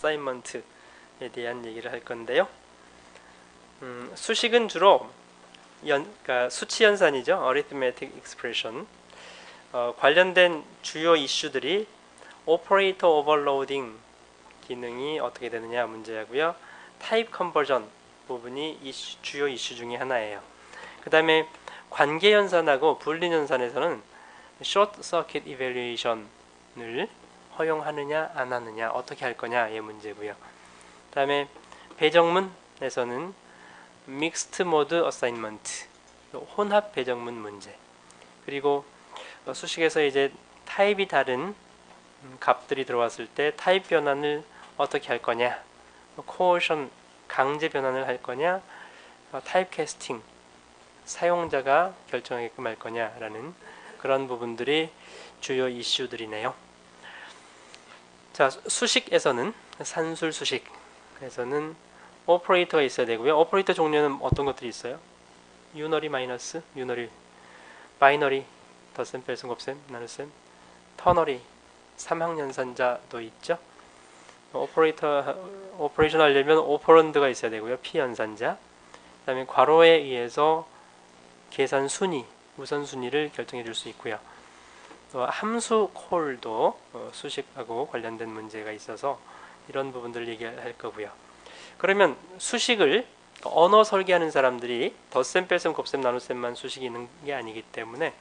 어사이먼트에 대한 얘기를 할 건데요. 음, 수식은 주로 연, 그러니까 수치 연산이죠. arithmetic expression. 어, 관련된 주요 이슈들이 operator overloading 기능이 어떻게 되느냐 문제고요. 타입 컨버전 부분이 이슈, 주요 이슈 중에 하나예요. 그 다음에 관계 연산하고 분리 연산에서는 short circuit evaluation을 허용하느냐 안 하느냐 어떻게 할 거냐의 문제고요. 다음에 배정문에서는 mixed assignment 혼합 배정문 문제 그리고 수식에서 이제 타입이 다른 값들이 들어왔을 때 타입 변환을 어떻게 할 거냐 코어션 강제 변환을 할 거냐 타입 캐스팅 사용자가 결정하게끔 할 거냐라는 그런 부분들이 주요 이슈들이네요. 자, 수식에서는 산술 수식에서는 오퍼레이터가 있어야 되고요. 오퍼레이터 종류는 어떤 것들이 있어요? 유너리 마이너스, 유너리, 바이너리, 덧셈, 뺄셈, 곱셈, 나눗셈, 터너리, 삼항연산자도 있죠. 오퍼레이터 오퍼레이션 하려면 오퍼런드가 있어야 되고요. 피연산자. 그다음에 괄호에 의해서 계산 순위, 우선 순위를 결정해 줄 수 있고요. 또 함수 콜도 어, 수식하고 관련된 문제가 있어서 이런 부분들을 얘기할 거고요. 그러면 수식을 언어 설계하는 사람들이 덧셈, 뺄셈, 곱셈, 나눗셈만 수식이 있는 게 아니기 때문에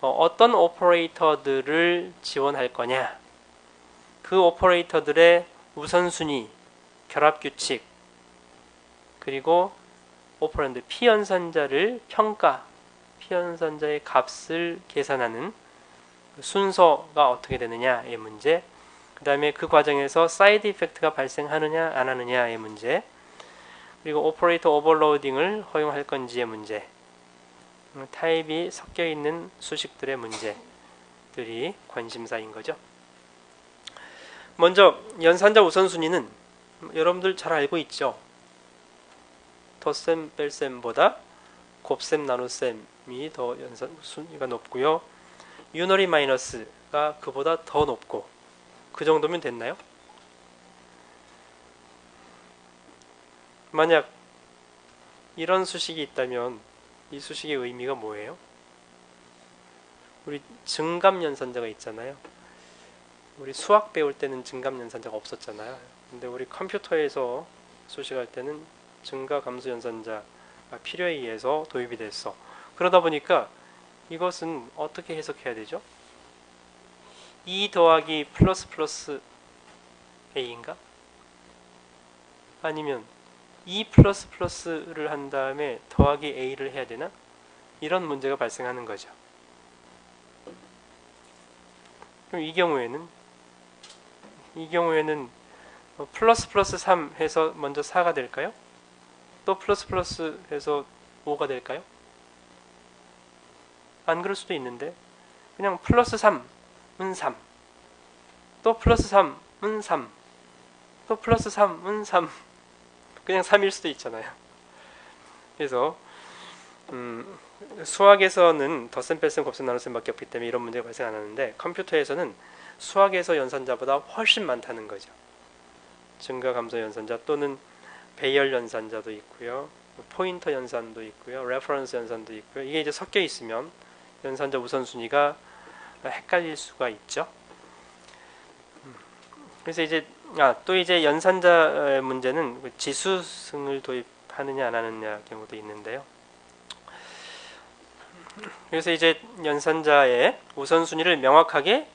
어, 떤 오퍼레이터들을 지원할 거냐 그 오퍼레이터들의 우선순위, 결합규칙 그리고 오퍼런드 피연산자를 평가 피연산자의 값을 계산하는 순서가 어떻게 되느냐의 문제 그 다음에 그 과정에서 사이드 이펙트가 발생하느냐 안 하느냐의 문제 그리고 오퍼레이터 오버로딩을 허용할 건지의 문제 음, 타입이 섞여 있는 수식들의 문제들이 관심사인 거죠. 먼저 연산자 우선순위는 여러분들 잘 알고 있죠. 덧셈 뺄셈보다 곱셈 나눗셈이 더 연산 순위가 높고요. 유너리 마이너스가 그보다 더 높고 그 정도면 됐나요? 만약 이런 수식이 있다면 이 수식의 의미가 뭐예요? 우리 증감연산자가 있잖아요. 우리 수학 배울 때는 증감연산자가 없었잖아요. 근데 우리 컴퓨터에서 수식할 때는 증가 감수 연산자가 필요에 의해서 도입이 됐어. 그러다 보니까 이것은 어떻게 해석해야 되죠? 2 더하기 플러스 플러스 a인가? 아니면 2 플러스 플러스를 한 다음에 더하기 a를 해야 되나? 이런 문제가 발생하는 거죠. 그럼 이 경우에는 이 경우에는 뭐 플러스 플러스 3 해서 먼저 4가 될까요? 또 플러스 플러스 해서 5가 될까요? 안 그럴 수도 있는데 그냥 플러스 3은 3. 또 플러스 3은 3. 또 플러스 3은 3. 그냥 3일 수도 있잖아요. 그래서 음, 수학에서는 덧셈 뺄셈 곱셈 나눗셈밖에 없기 때문에 이런 문제가 발생 안 하는데 컴퓨터에서는 수학에서 연산자보다 훨씬 많다는 거죠. 증가 감소 연산자 또는 배열 연산자도 있고요. 포인터 연산도 있고요. 레퍼런스 연산도 있고요. 이게 이제 섞여 있으면 연산자 우선순위가 헷갈릴 수가 있죠. 음. 그래서 이제 아, 또 이제 연산자 문제는 그 지수승을 도입하느냐 안 하느냐 경우도 있는데요. 그래서 이제 연산자의 우선순위를 명확하게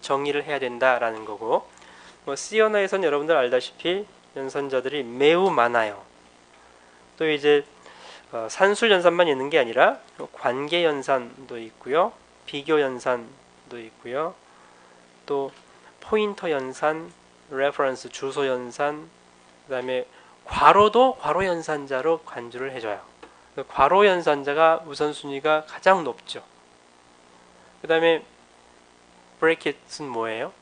정의를 해야 된다라는 거고 뭐 C 언어에서는 여러분들 알다시피 연산자들이 매우 많아요. 또 이제 어, 산술 연산만 있는 게 아니라 관계 연산도 있고요. 비교 연산도 있고요. 또 포인터 연산, 레퍼런스 주소 연산, 그다음에 괄호도 괄호 연산자로 간주를 해줘요. 그 괄호 연산자가 우선순위가 가장 높죠. 그 다음에 브레이킷은 뭐예요?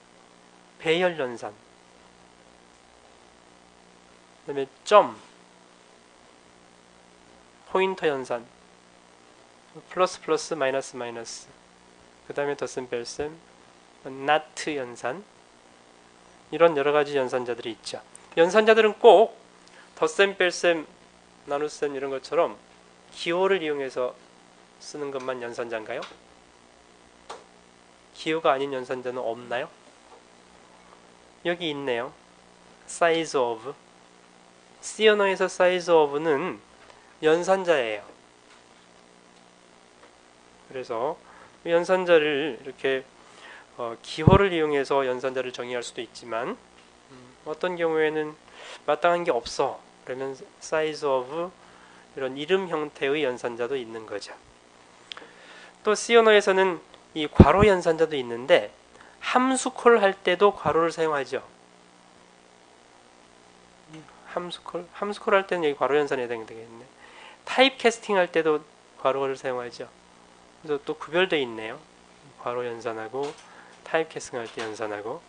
배열 연산. 그 다음에 점 포인터 연산 플러스 플러스 마이너스 마이너스 그 다음에 뺄셈 나트 연산 이런 여러 가지 연산자들이 있죠. 연산자들은 꼭 덧셈, 뺄셈, 나눗셈 이런 것처럼 기호를 이용해서 쓰는 것만 연산자인가요? 기호가 아닌 연산자는 없나요? 여기 있네요. size of. C 언어에서 size of는 연산자예요. 그래서 연산자를 이렇게 어, 기호를 이용해서 연산자를 정의할 수도 있지만 음, 어떤 경우에는 마땅한 게 없어. 그러면 size of 이런 이름 형태의 연산자도 있는 거죠. 또 C 언어에서는 이 괄호 연산자도 있는데 함수 콜 할 때도 괄호를 사용하죠. 함수 콜 함수 콜 할 때는 여기 괄호 연산이 해당되겠네. 타입 캐스팅 할 때도 괄호를 사용하죠. 그래서 또 구별돼 있네요. 괄호 연산하고 타입 캐스팅 할 때 연산하고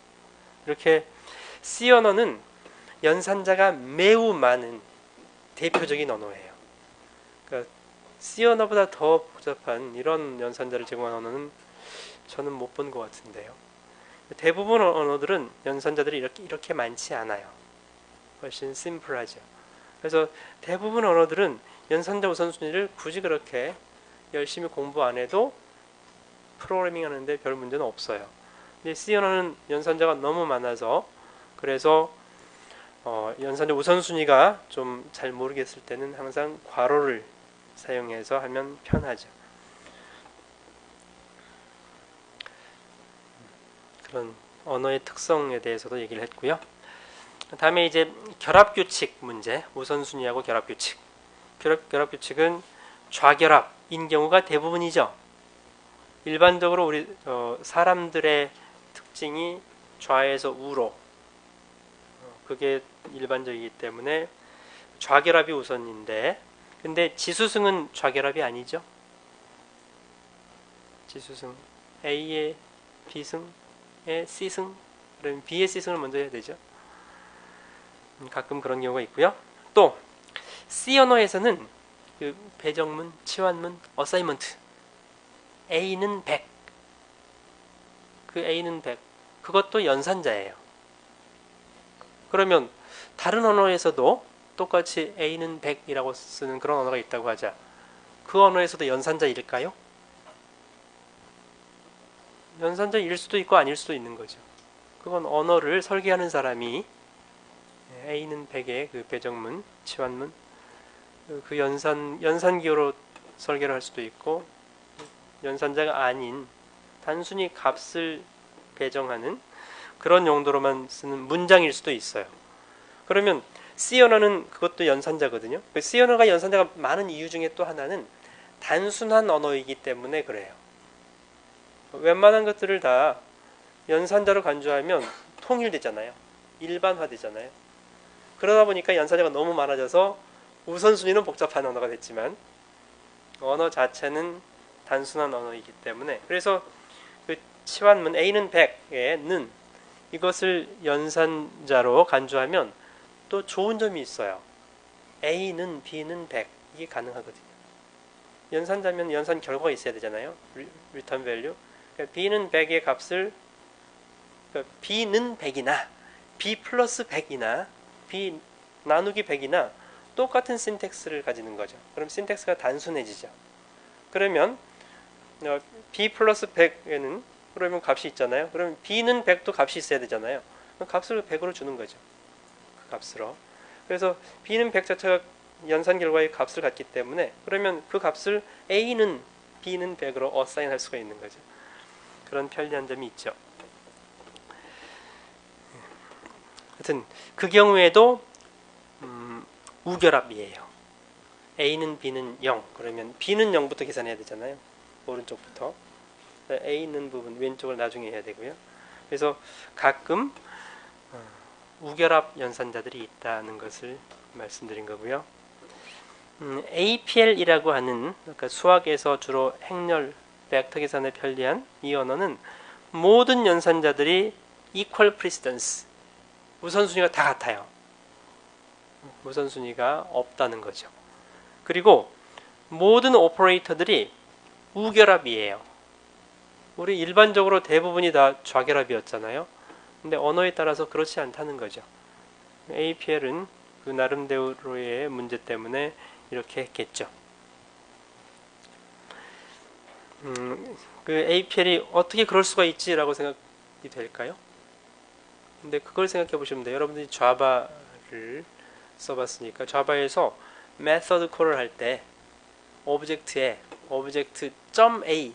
이렇게 C 언어는 연산자가 매우 많은 대표적인 언어예요. 그러니까 C 언어보다 더 복잡한 이런 연산자를 제공한 언어는 저는 못 본 것 같은데요. 대부분 언어들은 연산자들이 이렇게 이렇게 많지 않아요. 훨씬 심플하죠. 그래서 대부분 언어들은 연산자 우선순위를 굳이 그렇게 열심히 공부 안 해도 프로그래밍 하는데 별 문제는 없어요. 근데 C 언어는 연산자가 너무 많아서 그래서 어, 연산자 우선순위가 좀 잘 모르겠을 때는 항상 괄호를 사용해서 하면 편하죠. 그런 언어의 특성에 대해서도 얘기를 했고요. 다음에 이제 결합 규칙 문제, 우선순위하고 결합 규칙. 결합, 결합 규칙은 좌결합인 경우가 대부분이죠. 일반적으로 우리 어, 사람들의 특징이 좌에서 우로 어, 그게 일반적이기 때문에 좌결합이 우선인데 근데 지수승은 좌결합이 아니죠. 지수승 A의 B승의 C승 그러면 B의 C승을 먼저 해야 되죠. 음, 가끔 그런 경우가 있고요. 또 C 언어에서는 그 배정문, 치환문, 어사이먼트 A는 100. 그 A는 100. 그것도 연산자예요. 그러면 다른 언어에서도 똑같이 A는 100이라고 쓰는 그런 언어가 있다고 하자. 그 언어에서도 연산자일까요? 연산자일 수도 있고 아닐 수도 있는 거죠. 그건 언어를 설계하는 사람이 A는 100의 그 배정문, 치환문 그 연산 연산 기호로 설계를 할 수도 있고 연산자가 아닌 단순히 값을 배정하는 그런 용도로만 쓰는 문장일 수도 있어요. 그러면 C 언어는 그것도 연산자거든요. 그 C 언어가 연산자가 많은 이유 중에 또 하나는 단순한 언어이기 때문에 그래요. 웬만한 것들을 다 연산자로 간주하면 통일되잖아요. 일반화되잖아요. 그러다 보니까 연산자가 너무 많아져서 우선순위는 복잡한 언어가 됐지만 언어 자체는 단순한 언어이기 때문에 그래서 그 치환문 A는 100에 는 이것을 연산자로 간주하면 또 좋은 점이 있어요. A는 B는 100 이게 가능하거든요. 연산자면 연산 결과가 있어야 되잖아요. return value. 그러니까 B는 100의 값을 그러니까 B는 100이나 B 플러스 100이나 B 나누기 100이나 똑같은 신텍스를 가지는 거죠. 그럼 신텍스가 단순해지죠. 그러면 어, B 플러스 100에는 그러면 값이 있잖아요. 그러면 B는 100도 값이 있어야 되잖아요. 값을 100으로 주는 거죠. 그 값으로. 그래서 B는 100 자체가 연산 결과의 값을 갖기 때문에 그러면 그 값을 A는 B는 100으로 어사인할 수가 있는 거죠. 그런 편리한 점이 있죠. 하여튼 그 경우에도 음, 우결합이에요. A는 B는 0 그러면 B는 0부터 계산해야 되잖아요. 오른쪽부터 A 있는 부분 왼쪽을 나중에 해야 되고요. 그래서 가끔 어, 우결합 연산자들이 있다는 것을 말씀드린 거고요. 음, APL이라고 하는 그러니까 수학에서 주로 행렬 벡터 계산에 편리한 이 언어는 모든 연산자들이 equal precedence 우선순위가 다 같아요. 우선순위가 없다는 거죠. 그리고 모든 오퍼레이터들이 우결합이에요. 우리 일반적으로 대부분이 다 좌결합이었잖아요. 근데 언어에 따라서 그렇지 않다는 거죠. APL은 그 나름대로의 문제 때문에 이렇게 했겠죠. 음, 그 APL이 어떻게 그럴 수가 있지라고 생각이 될까요? 근데 그걸 생각해 보시면 돼요. 여러분들이 자바를 써봤으니까 자바에서 메서드 콜을 할 때 오브젝트에 오브젝트 .a,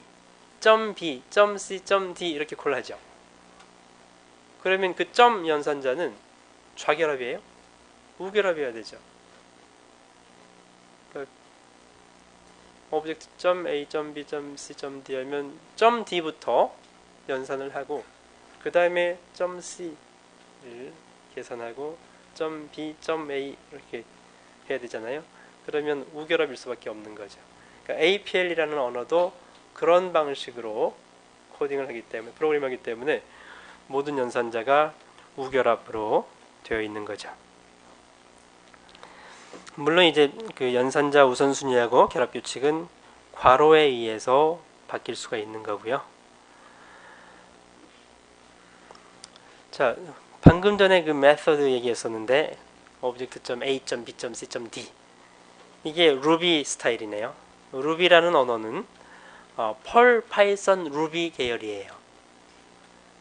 .b, .c, .d 이렇게 콜 하죠. 그러면 그 점 연산자는 좌결합이에요? 우결합이어야 되죠. 오브젝트 .a, .b, .c, .d 하면 .d부터 연산을 하고 그 다음에 .c를 계산하고 .b, .a 이렇게 해야 되잖아요. 그러면 우결합일 수밖에 없는 거죠. 그러니까 APL이라는 언어도 그런 방식으로 코딩을 하기 때문에 프로그램하기 때문에 모든 연산자가 우결합으로 되어 있는 거죠. 물론 이제 그 연산자 우선순위하고 결합 규칙은 괄호에 의해서 바뀔 수가 있는 거고요. 자, 방금 전에 그 메서드 얘기했었는데 object.a, b, c, d 이게 루비 스타일이네요. 루비라는 언어는 어, 펄, 파이썬, 루비 계열이에요.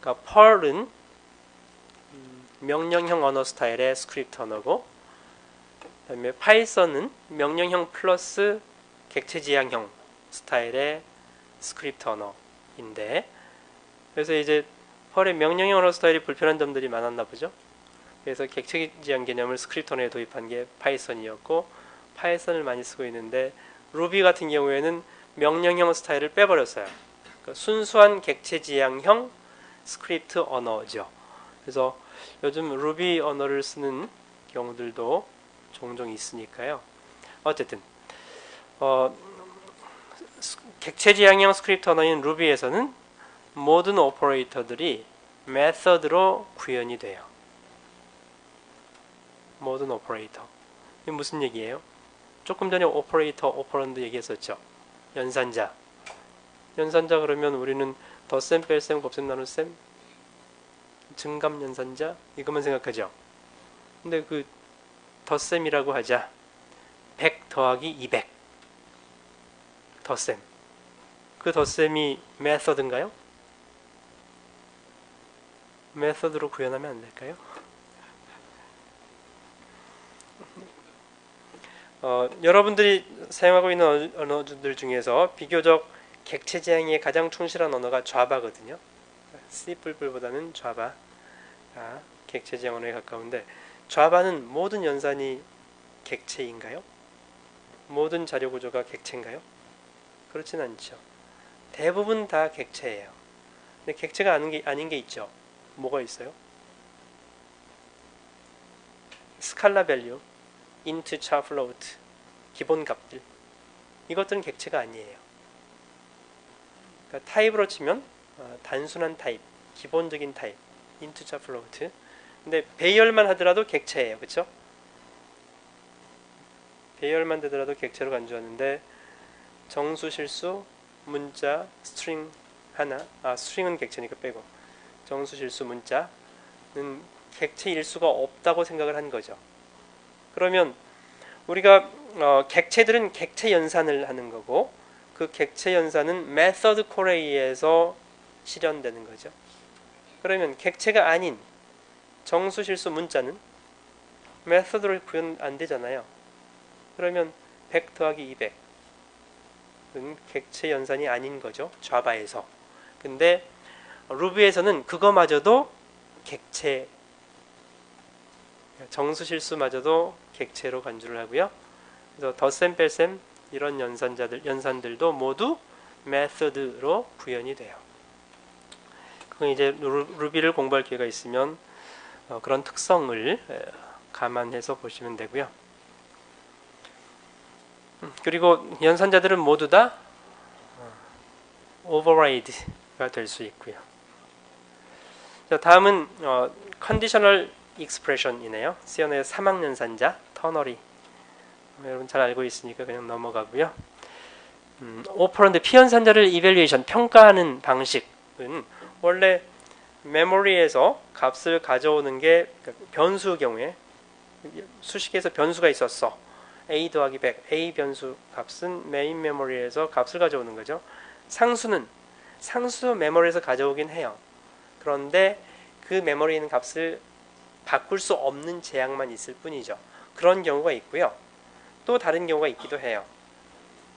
그러니까 펄은 음, 명령형 언어 스타일의 스크립트 언어고 그다음에 파이썬은 명령형 플러스 객체 지향형 스타일의 스크립트 언어인데 그래서 이제 펄의 명령형 언어 스타일이 불편한 점들이 많았나 보죠. 그래서 객체 지향 개념을 스크립트 언어에 도입한 게 파이썬이었고 파이썬을 많이 쓰고 있는데 루비 같은 경우에는 명령형 스타일을 빼버렸어요. 그러니까 순수한 객체 지향형 스크립트 언어죠. 그래서 요즘 루비 언어를 쓰는 경우들도 종종 있으니까요. 어쨌든 어, 객체 지향형 스크립트 언어인 루비에서는 모든 오퍼레이터들이 메서드로 구현이 돼요. 모든 오퍼레이터. 이게 무슨 얘기예요? 조금 전에 오퍼레이터, 오퍼런드 얘기했었죠. 연산자. 연산자 그러면 우리는 덧셈, 뺄셈, 곱셈, 나눗셈, 증감 연산자 이것만 생각하죠. 근데 그 덧셈이라고 하자. 100 더하기 200 덧셈. 그 덧셈이 메서드인가요? 메서드로 구현하면 안 될까요? 어, 여러분들이 사용하고 있는 언어- 언어들 중에서 비교적 객체 지향에 가장 충실한 언어가 자바거든요. C++ 보다는 자바가 객체 지향 언어에 가까운데 자바는 모든 연산이 객체인가요? 모든 자료 구조가 객체인가요? 그렇진 않죠. 대부분 다 객체예요. 근데 객체가 아닌 게, 아닌 게 있죠. 뭐가 있어요? 스칼라 밸류, 인트, 차, 플로트, 기본 값들 이것들은 객체가 아니에요. 그러니까 타입으로 치면 어, 단순한 타입, 기본적인 타입, 인트, 차, 플로트. 근데 배열만 하더라도 객체예요, 그렇죠? 배열만 되더라도 객체로 간주하는데 정수, 실수, 문자, 스트링 하나, 아 스트링은 객체니까 빼고 정수, 실수, 문자는 객체일 수가 없다고 생각을 한 거죠. 그러면 우리가 어, 객체들은 객체 연산을 하는 거고 그 객체 연산은 메서드 콜에 의해서 실현되는 거죠. 그러면 객체가 아닌 정수 실수 문자는 메서드로 구현 안 되잖아요. 그러면 100 더하기 200은 객체 연산이 아닌 거죠. 자바에서. 근데 루비에서는 그거마저도 객체 정수 실수마저도 객체로 간주를 하고요. 그래서 덧셈 뺄셈 이런 연산자들 연산들도 모두 메서드로 구현이 돼요. 그건 이제 루- 루비를 공부할 기회가 있으면 어, 그런 특성을 에, 감안해서 보시면 되고요. 음, 그리고 연산자들은 모두 다 오버라이드가 될 수 있고요. 자, 다음은 어, 컨디셔널 익스프레션이네요. 시연의 사막 연산자 터너리 여러분 잘 알고 있으니까 그냥 넘어가고요. 음, 오퍼런드 피연산자를 이벨리에이션 평가하는 방식은 원래 메모리에서 값을 가져오는 게 그러니까 변수 경우에 수식에서 변수가 있었어. a 더하기 100, a 변수 값은 메인 메모리에서 값을 가져오는 거죠. 상수는 상수 메모리에서 가져오긴 해요. 그런데 그 메모리에 있는 값을 바꿀 수 없는 제약만 있을 뿐이죠. 그런 경우가 있고요. 또 다른 경우가 있기도 해요.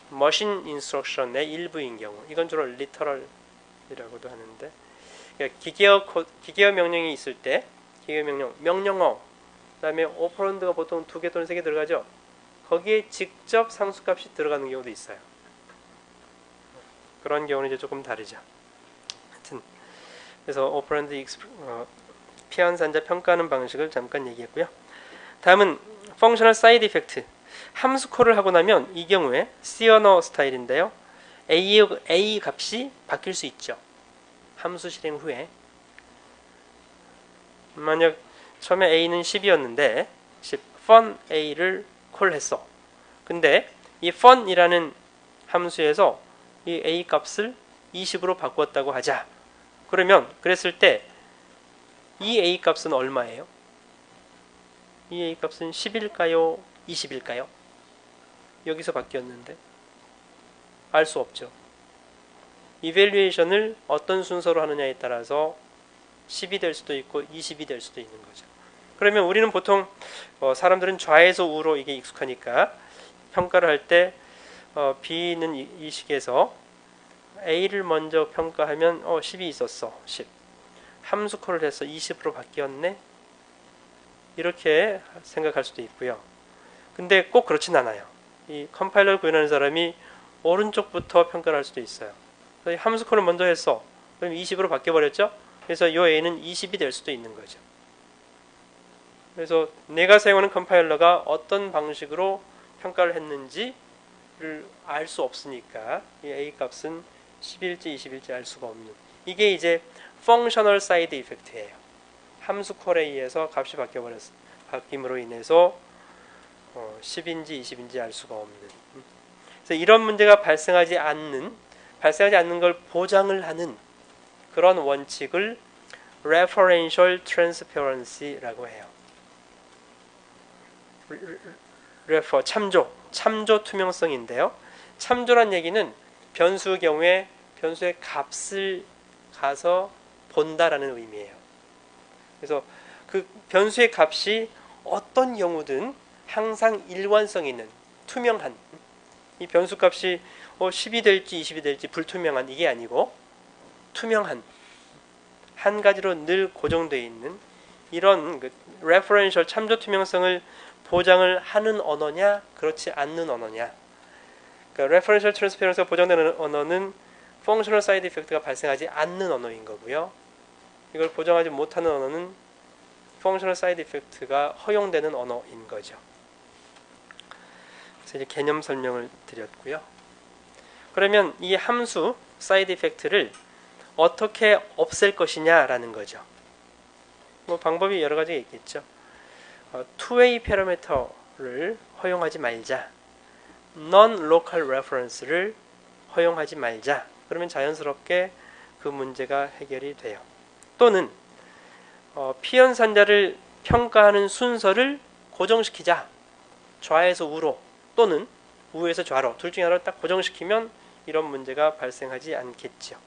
머신 인스트럭션의 일부인 경우. 이건 주로 리터럴이라고도 하는데 그러니까 기계어 코, 기계어 명령이 있을 때 기계어 명령 명령어 그다음에 오퍼런드가 보통 두 개 또는 세 개 들어가죠. 거기에 직접 상수값이 들어가는 경우도 있어요. 그런 경우는 이제 조금 다르죠. 그래서 오퍼런드 익스프, 어, 피한산자 평가하는 방식을 잠깐 얘기했고요. 다음은 펑셔널 사이드 이펙트. 함수 콜을 하고 나면 이 경우에 시어너 스타일인데요. A, A 값이 바뀔 수 있죠. 함수 실행 후에 만약 처음에 A는 10이었는데 10 fun A를 콜했어. 근데 이 fun이라는 함수에서 이 A 값을 20으로 바꾸었다고 하자. 그러면 그랬을 때 이 A 값은 얼마예요? 이 A 값은 10일까요? 20일까요? 여기서 바뀌었는데 알 수 없죠. 이벨리에이션을 어떤 순서로 하느냐에 따라서 10이 될 수도 있고 20이 될 수도 있는 거죠. 그러면 우리는 보통 어, 사람들은 좌에서 우로 이게 익숙하니까 평가를 할때 어, B는 이, 이 식에서 A를 먼저 평가하면 어 10이 있었어. 10 함수 콜을 해서 20으로 바뀌었네. 이렇게 생각할 수도 있고요. 근데 꼭 그렇진 않아요. 이 컴파일러를 구현하는 사람이 오른쪽부터 평가를 할 수도 있어요. 함수 콜을 먼저 했어 그럼 20으로 바뀌어 버렸죠? 그래서 이 A는 20이 될 수도 있는 거죠. 그래서 내가 사용하는 컴파일러가 어떤 방식으로 평가를 했는지를 알 수 없으니까 이 A 값은 10일지 20일지 알 수가 없는 이게 이제 펑셔널 사이드 이펙트예요. 함수 콜에 의해서 값이 바뀌어 버렸 바뀜으로 인해서 어, 10인지 20인지 알 수가 없는 그래서 이런 문제가 발생하지 않는 발생하지 않는 걸 보장을 하는 그런 원칙을 referential transparency라고 해요. refer 참조 참조 투명성인데요. 참조란 얘기는 변수 경우에 변수의 값을 가서 본다라는 의미예요. 그래서 그 변수의 값이 어떤 경우든 항상 일관성 있는 투명한 이 변수 값이 어 10이 될지 20이 될지 불투명한 이게 아니고 투명한 한 가지로 늘 고정되어 있는 이런 그 레퍼런셜 참조 투명성을 보장을 하는 언어냐 그렇지 않는 언어냐 그러니까 referential transparency가 보장되는 언어는 functional side effect가 발생하지 않는 언어인 거고요. 이걸 보장하지 못하는 언어는 functional side effect가 허용되는 언어인 거죠. 그래서 이제 개념 설명을 드렸고요. 그러면 이 함수 사이드 이펙트를 어떻게 없앨 것이냐라는 거죠. 뭐 방법이 여러 가지가 있겠죠. 어, two-way 패러미터를 허용하지 말자. Non-local reference를 허용하지 말자. 그러면 자연스럽게 그 문제가 해결이 돼요. 또는 어, 피연산자를 평가하는 순서를 고정시키자. 좌에서 우로 또는 우에서 좌로 둘 중에 하나를 딱 고정시키면 이런 문제가 발생하지 않겠죠.